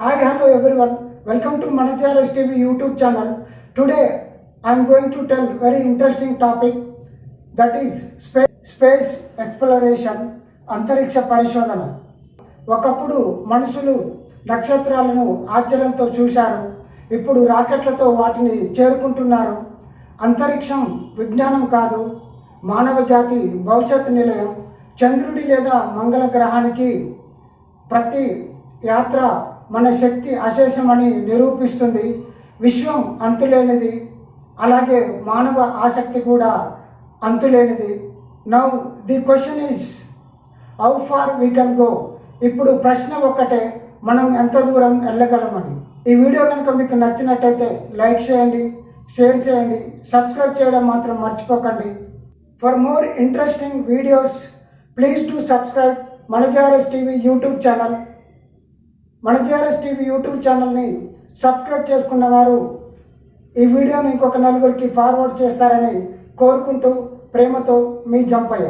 Hi, hello everyone. Welcome to Manajaras TV YouTube channel. Today I am going to tell very interesting topic that is space, space exploration అంతరిక్ష పరిశోధన ఒకప్పుడు మనుషులు నక్షత్రాలను ఆశ్చర్యంతో చూశారు ఇప్పుడు రాకెట్లతో వాటిని చేరుకుంటున్నారు అంతరిక్షం విజ్ఞానం కాదు మానవ జాతి భవిష్యత్ నిలయం చంద్రుడి లేదా మంగళ గ్రహానికి ప్రతి యాత్ర మన శక్తి అశేషమని నిరూపిస్తుంది. విశ్వం అంతులేనిది. అలాగే మానవ ఆసక్తి కూడా అంతులేనిది. Now the question is how far we can go ఇప్పుడు ప్రశ్న ఒక్కటే మనం ఎంత దూరం వెళ్ళగలమని. ఈ వీడియో కనుక మీకు నచ్చినట్టయితే లైక్ చేయండి షేర్ చేయండి సబ్స్క్రైబ్ చేయడం మాత్రం మర్చిపోకండి. For more interesting videos please to subscribe Manajaras TV YouTube channel Manajaras TV YouTube ఛానల్ని సబ్స్క్రైబ్ చేసుకున్న వారు ఈ వీడియోని ఇంకొక నలుగురికి ఫార్వర్డ్ చేస్తారని కోరుకుంటూ ప్రేమతో మీ జంపయ్య.